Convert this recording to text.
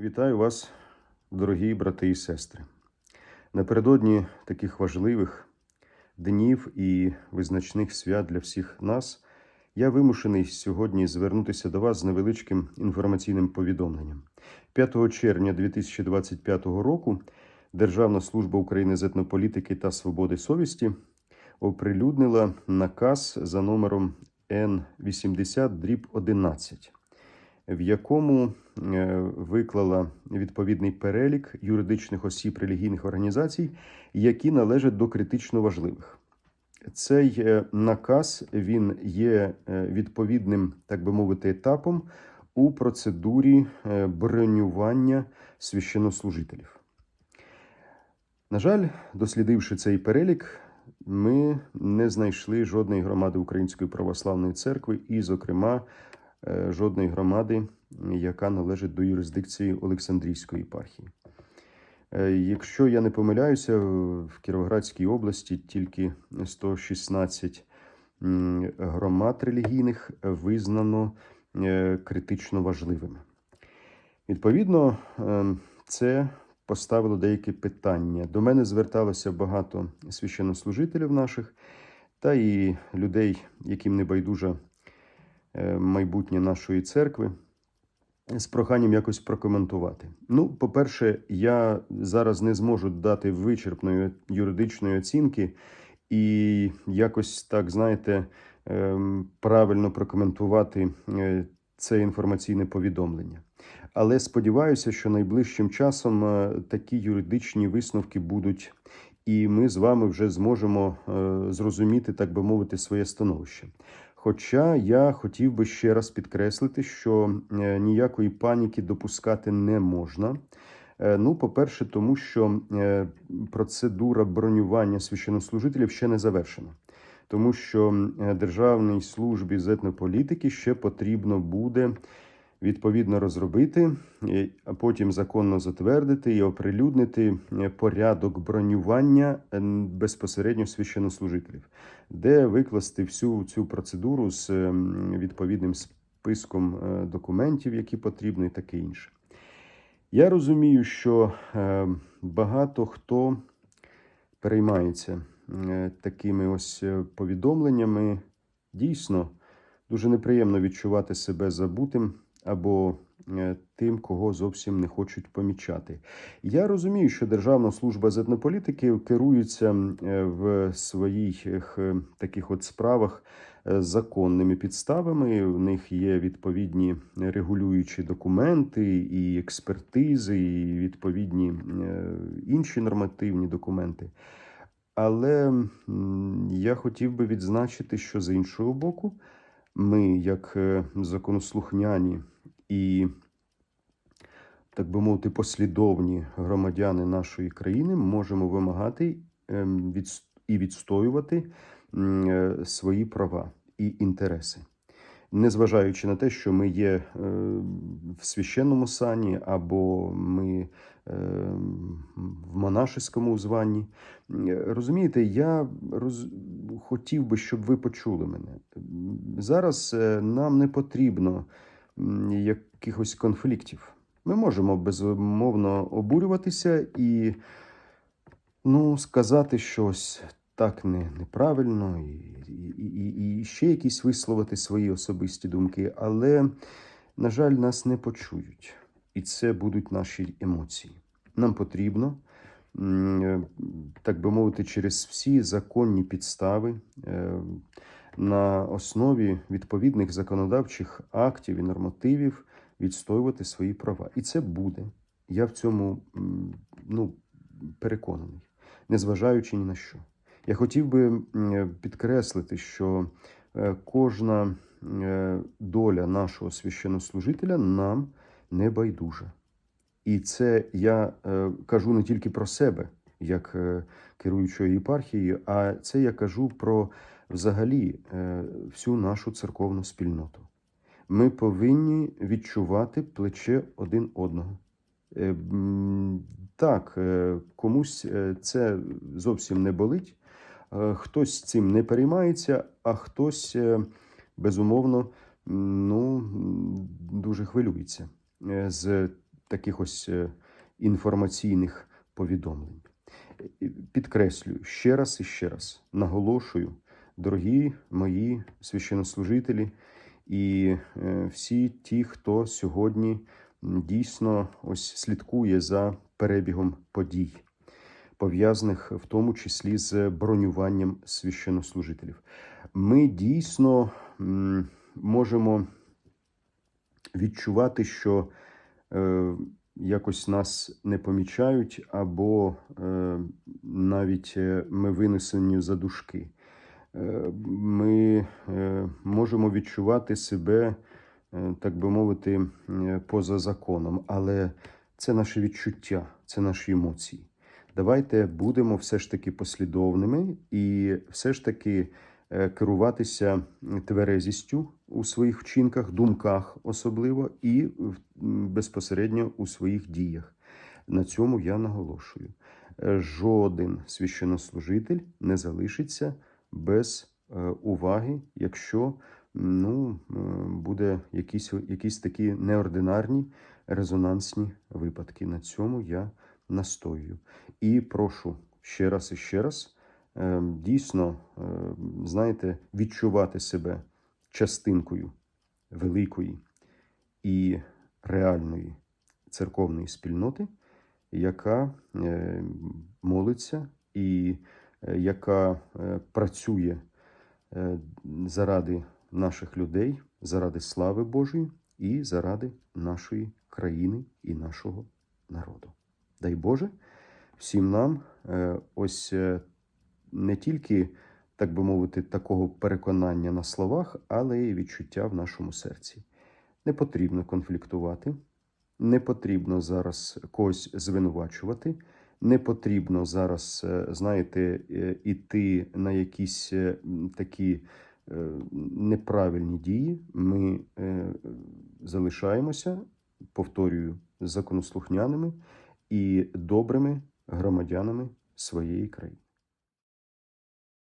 Вітаю вас, дорогі брати і сестри. Напередодні таких важливих днів і визначних свят для всіх нас я вимушений сьогодні звернутися до вас з невеличким інформаційним повідомленням. 5 червня 2025 року Державна служба України з етнополітики та свободи совісті оприлюднила наказ за номером Н80 дріб 11 в якому е, виклала відповідний перелік юридичних осіб релігійних організацій, які належать до критично важливих. Цей е, наказ він є е, відповідним, так би мовити, етапом у процедурі бронювання священнослужителів. На жаль, дослідивши цей перелік, ми не знайшли жодної громади Української православної церкви, і, зокрема, жодної громади, яка належить до юрисдикції Олександрійської єпархії. Е, Якщо я не помиляюся, в Кіровоградській області тільки 116 громад релігійних визнано е, критично важливими. Відповідно, е, це поставило деякі питання. До мене зверталося багато священнослужителів наших та і людей, яким не байдужа е, майбутнє нашої церкви, з проханням якось прокоментувати. Ну, по-перше, я зараз не зможу дати вичерпної юридичної оцінки і якось так, знаєте, ем, правильно прокоментувати е, це інформаційне повідомлення. Але сподіваюся, що найближчим часом е, такі юридичні висновки будуть, і ми з вами вже зможемо е, зрозуміти, так би мовити, своє становище. Хоча я хотів би ще раз підкреслити, що е, ніякої паніки допускати не можна. Е, Ну, по-перше, тому що е, процедура бронювання священнослужителів ще не завершена, тому що Державній службі з етнополітики ще потрібно буде відповідно розробити, е, а потім законно затвердити і оприлюднити е, порядок бронювання е, безпосередньо священнослужителів, де викласти всю цю процедуру з ем, відповідним списком е, документів, які потрібно, і таке інше. Я розумію, що е, багато хто переймається е, такими ось е, повідомленнями. Дійсно, дуже неприємно відчувати себе забутим або е, тим, кого зовсім не хочуть помічати. Я розумію, що Державна служба з етнополітики керується е, в своїх е, таких от справах законними підставами. У них є відповідні регулюючі документи, і експертизи, і відповідні інші нормативні документи. Але я хотів би відзначити, що з іншого боку, ми, як законослухняні і, так би мовити, послідовні громадяни нашої країни, можемо вимагати ем, і відстоювати е, свої права і інтереси. Незважаючи на те, що ми є е, в священному сані або ми е, в монашеському званні, Розумієте, я роз... хотів би, щоб ви почули мене. Зараз нам не потрібно якихось конфліктів. Ми можемо безумовно обурюватися і ну, сказати щось так не, неправильно, і, і, і, і ще якісь висловити свої особисті думки, але, на жаль, нас не почують. І це будуть наші емоції. Нам потрібно е, так би мовити, через всі законні підстави е, на основі відповідних законодавчих актів і нормативів відстоювати свої права. І це буде. Я в цьому ну, переконаний, незважаючи ні на що. Я хотів би підкреслити, що е, кожна е, доля нашого священнослужителя нам не байдужа. І це я е, кажу не тільки про себе, як керуючої єпархією, а це я кажу про взагалі е, всю нашу церковну спільноту. Ми повинні відчувати плече один одного. Е, Так, е, комусь це зовсім не болить, хтось цим не переймається, а хтось безумовно ну, дуже хвилюється з таких ось інформаційних повідомлень. Підкреслюю ще раз і ще раз наголошую, дорогі мої священнослужителі і е, всі ті, хто сьогодні дійсно ось слідкує за перебігом подій, пов'язаних в тому числі з бронюванням священнослужителів. Ми дійсно можемо відчувати, що е, якось нас не помічають, або е, навіть е, ми винесені за дужки. Е, Ми е, можемо відчувати себе, е, так би мовити, поза законом, але це наше відчуття, це наші емоції. Давайте будемо все ж таки послідовними і все ж таки керуватися тверезістю у своїх вчинках, думках особливо, і безпосередньо у своїх діях. На цьому я наголошую. Жоден священнослужитель не залишиться без е, уваги, якщо ну, е, буде якісь, якісь такі неординарні резонансні випадки. На цьому я настоюю. І прошу ще раз і ще раз е, дійсно, знаєте, відчувати себе частинкою великої і реальної церковної спільноти, яка молиться і яка е, працює е, заради наших людей, заради слави Божої і заради нашої країни і нашого народу. Дай Боже всім нам е, ось е, не тільки, так би мовити, такого переконання на словах, але й відчуття в нашому серці. Не потрібно конфліктувати, не потрібно зараз когось звинувачувати, не потрібно зараз, е, знаєте, е, іти на якісь е, такі неправильні дії. Ми залишаємося, повторюю, законослухняними і добрими громадянами своєї країни.